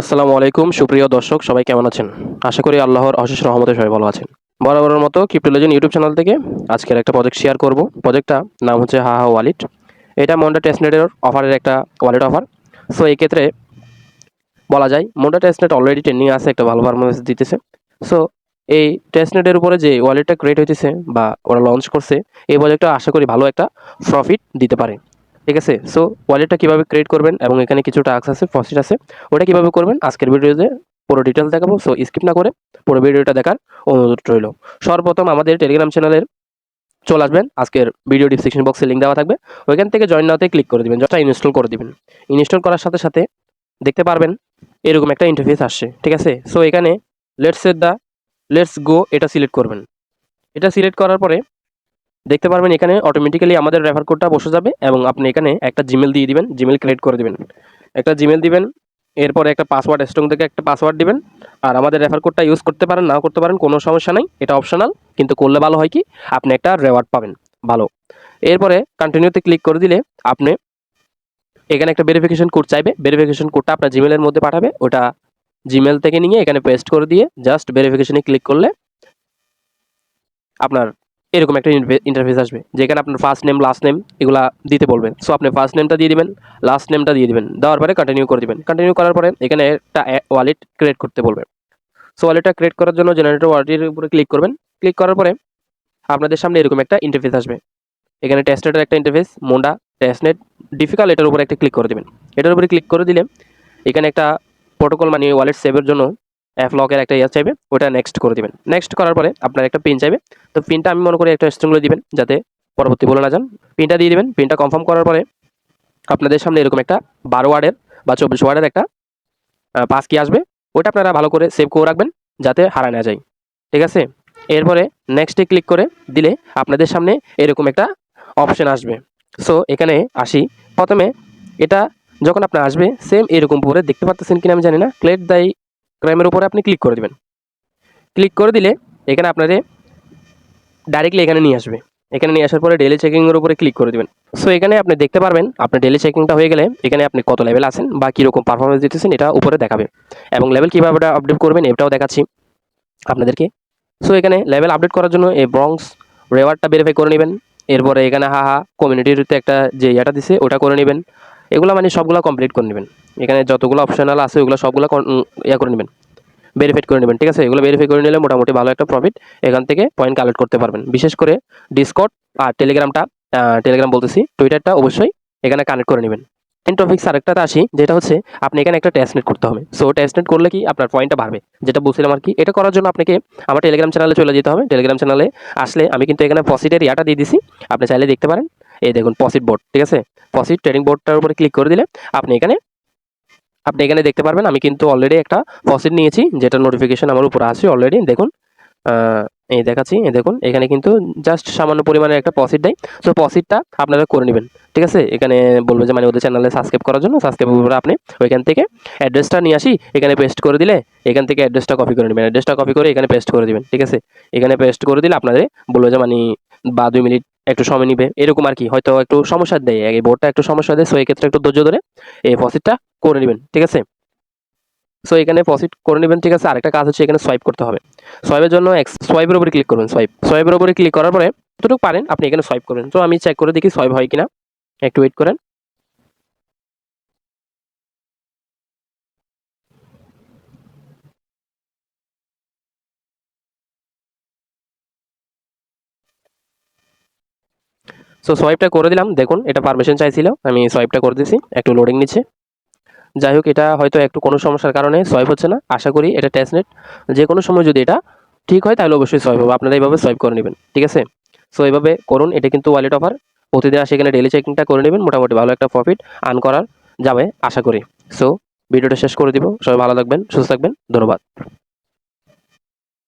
আসসালামু আলাইকুম, সুপ্রিয় দর্শক, সবাই কেমন আছেন? আশা করি আল্লাহর অশেষ রহমতে সবাই ভালো আছেন। বরাবরের মতো ক্রিপ্টোলজিন ইউটিউব চ্যানেল থেকে আজকের একটা প্রজেক্ট শেয়ার করব। প্রজেক্টটা নাম হচ্ছে হা হা ওয়ালেট এটা মন্ডা টেস্টনেটের অফারের একটা ওয়ালেট অফার সো এই ক্ষেত্রে বলা যায় মন্ডা টেস্টনেট অলরেডি ট্রেন্ডিং আছে, একটা ভালো পারফরমেন্স দিতেছে। সো এই টেস্টনেটের উপরে যে ওয়ালেটটা ক্রিয়েট হইতেছে বা ওরা লঞ্চ করছে, এই প্রজেক্টটা আশা করি ভালো একটা প্রফিট দিতে পারে। ঠিক আছে? সো ওয়ালেটটা কীভাবে ক্রিয়েট করবেন এবং এখানে কিছু টাস্ক আছে প্রসিড আছে, ওটা কীভাবে করবেন? আজকের ভিডিওতে পুরো ডিটেলস দেখাবো সো স্কিপ না করে পুরো ভিডিওটা দেখার অনুরোধ রইল। সর্বপ্রথম আমাদের টেলিগ্রাম চ্যানেলের চলে আসবেন, আজকের ভিডিও ডিসক্রিপশন বক্সে লিঙ্ক দেওয়া থাকবে, ওইখান থেকে জয়েন নাওতে ক্লিক করে দিবেন যতটা ইনস্টল করে দিবেন। ইনস্টল করার সাথে সাথে দেখতে পারবেন এরকম একটা ইন্টারফেস আসছে, ঠিক আছে? সো এখানে let's set the let's go এটা সিলেক্ট করবেন। এটা সিলেক্ট করার পরে দেখতে পারবেন এখানে অটোমেটিক্যালি আমাদের রেফার কোডটা বসে যাবে এবং আপনি এখানে একটা জিমেল দিয়ে দিবেন জিমেল ক্রিয়েট করে দিবেন। একটা জিমেল দিবেন, এরপরে একটা পাসওয়ার্ড স্ট্রং থেকে একটা পাসওয়ার্ড দিবেন, আর আমাদের রেফার কোডটা ইউজ করতে পারেন, নাও করতে পারেন, কোনো সমস্যা নাই, এটা অপশনাল কিন্তু করলে ভালো হয় কি, আপনি একটা রেওয়ার্ড পাবেন, ভালো। এরপরে কন্টিনিউতে ক্লিক করে দিলে আপনি এখানে একটা ভেরিফিকেশন কোড চাইবে ভেরিফিকেশন কোডটা আপনার জিমেলের মধ্যে পাঠাবে, ওটা জিমেল থেকে নিয়ে এখানে পেস্ট করে দিয়ে জাস্ট ভেরিফিকেশনে ক্লিক করলে আপনার এরকম একটা ইন্টারফেস আসবে, যেখানে আপনার ফার্স্ট নেম লাস্ট নেম এগুলা দিতে বলবেন সো আপনি ফার্স্ট নেমটা দিয়ে দিবেন লাস্ট নেমটা দিয়ে দিবেন, দেওয়ার পরে কন্টিনিউ করে দিবেন। কন্টিনিউ করার পরে এখানে একটা ওয়ালেট ক্রিয়েট করতে বলবে। সো ওয়ালেটটা ক্রিয়েট করার জন্য জেনারেটর ওয়ালেটের উপরে ক্লিক করবেন। ক্লিক করার পরে আপনাদের সামনে এরকম একটা ইন্টারফেস আসবে। এখানে টেস্টনেটের একটা ইন্টারফেস মোন্ডা টেস্টনেট ডিফিকাল্ট এটার উপরে একটা ক্লিক করে দিবেন। এটার উপরে ক্লিক করে দিলে এখানে একটা প্রোটোকল মানে ওয়ালেট সেভের জন্য অ্যাপ লকের একটা ইয়ে চাইবে, ওটা নেক্সট করে দিবেন। নেক্সট করার পরে আপনার একটা পিন চাইবে। তো পিনটা আমি মনে করি একটা স্ট্রিংগুলো দিবেন, যাতে পরবর্তী বলে না যান। পিনটা দিয়ে দিবেন পিনটা কনফার্ম করার পরে আপনাদের সামনে এরকম একটা বারো ওয়ার্ডের বা চব্বিশ ওয়ার্ডের একটা পাস কি আসবে। ওটা আপনারা ভালো করে সেভ করে রাখবেন, যাতে হারা না যায়। ঠিক আছে? এরপরে নেক্সটে ক্লিক করে দিলে আপনাদের সামনে এরকম একটা অপশন আসবে। সো এখানে আসি। প্রথমে এটা যখন আপনার আসবে সেম এরকম পরে দেখতে পাচ্ছেন কিনা আমি জানি না। ক্লেট দাই ক্রাইমের উপরে আপনি ক্লিক করে দেবেন। ক্লিক করে দিলে এখানে আপনারে ডাইরেক্টলি এখানে নিয়ে আসবে। এখানে নিয়ে আসার পরে ডেলি চেকিংয়ের উপরে ক্লিক করে দেবেন। সো এখানে আপনি দেখতে পারবেন, আপনার ডেলি চেকিংটা হয়ে গেলে এখানে আপনি কত লেভেল আছেন বা কীরকম পারফরমেন্স দিতেছেন এটা উপরে দেখাবে। এবং লেভেল কীভাবে আপডেট করবেন এটাও দেখাচ্ছি আপনাদেরকে। সো এখানে লেভেল আপডেট করার জন্য এই ব্রংস রেওয়ার্ডটা ভেরিফাই করে নেবেন। এরপরে এখানে হা হা কমিউনিটিতে একটা যে ইয়েটা দিছে, ওটা করে নেবেন। এগুলো মানে সবগুলো কমপ্লিট করে নেবেন। এখানে যতগুলো অপশনাল আছে, ওগুলো সবগুলো ইয়ে করে নেবেন। ভেরিফাইড করে নেবেন, ঠিক আছে? এগুলো ভেরিফাই করে নিলে মোটামুটি ভালো একটা প্রফিট এখান থেকে পয়েন্ট কালেক্ট করতে পারবেন। বিশেষ করে ডিসকট আর টেলিগ্রামটা টেলিগ্রাম বলতেছি টুইটারটা অবশ্যই এখানে কানেক্ট করে নেবেন। মেন টপিক্স আরেকটাতে আসি, যেটা হচ্ছে আপনি এখানে একটা টেস্টনেট করতে হবে। সো টেস্টনেট করলে কি আপনার পয়েন্টটা বাড়বে? যেটা বলছিলাম আর কি, এটা করার জন্য আপনাকে আমার টেলিগ্রাম চ্যানেলে চলে যেতে হবে। টেলিগ্রাম চ্যানেলে আসলে আমি কিন্তু এখানে পসিটের ইয়াটা দিয়ে দিছি। আপনি চাইলে দেখতে পারেন। এই দেখুন পসিট বোর্ড ঠিক আছে? পসিট ট্রেডিং বোর্ডটার উপরে ক্লিক করে দিলে আপনি এখানে আপনি এখানে দেখতে পারবেন, আমি কিন্তু অলরেডি একটা ফসিট নিয়েছি, যেটা নোটিফিকেশন আমার উপরে আছে অলরেডি দেখুন এই দেখাচ্ছি, এই দেখুন, এখানে কিন্তু জাস্ট সামান্য পরিমাণে একটা পসিট দেয় সো পসিটটা আপনারা করে নেবেন, ঠিক আছে? এখানে বলবে যে মানে ওদের চ্যানেলে সাবস্ক্রাইব করার জন্য সাবস্ক্রাইব করে আপনি ওইখান থেকে অ্যাড্রেসটা নিয়ে আসি, এখানে পেস্ট করে দিলে, এখান থেকে অ্যাড্রেসটা কপি করে নেবেন অ্যাড্রেসটা কপি করে এখানে পেস্ট করে দেবেন, ঠিক আছে? এখানে পেস্ট করে দিলে আপনাদের বলবে যে মানে বা দুই মিনিট একটু সময় নিবে। এরকম আর কি, হয়তো একটু সমস্যা দেয়, এই বোর্ডটা একটু সমস্যা দেয় সো এই ক্ষেত্রে একটু ধৈর্য ধরে এই ফসিটটা করে নেবেন, ঠিক আছে? সো এখানে ফসিট করে নেবেন, ঠিক আছে? আরেকটা কাজ হচ্ছে এখানে সোয়াইপ করতে হবে। সোয়াইপের জন্য সোয়াইপের উপরে ক্লিক করবেন সোয়াইপ সোয়াইপের উপরে ক্লিক করার পরে যতটুকু পারেন, আপনি এখানে সোয়াইপ করবেন তো আমি চেক করে দেখি সোয়াইপ হয় কিনা। একটু ওয়েট করেন। সো সোয়াইপটা করে দিলাম। দেখুন, এটা পারমিশন চাইছিল। আমি সোয়াইপটা করে দিয়েছি একটু লোডিং নিচ্ছে। যাই হোক, এটা হয়তো একটু কোনো সমস্যার কারণে সোয়াইপ হচ্ছে না। আশা করি এটা টেস্টনেট যে কোনো সময় যদি এটা ঠিক হয়, তাহলে অবশ্যই সোয়াইপ হবে। আপনারা এইভাবে সোয়াইপ করে নেবেন। ঠিক আছে? সো এইভাবে করুন। এটা কিন্তু ওয়ালেট অফার প্রতিদিন আসে এখানে ডেলি চেকিংটা করে নেবেন। মোটামুটি ভালো একটা প্রফিট আর্ন করার যাবে, আশা করি। সো ভিডিওটা শেষ করে দিব। সবাই ভালো থাকবেন, সুস্থ থাকবেন। ধন্যবাদ।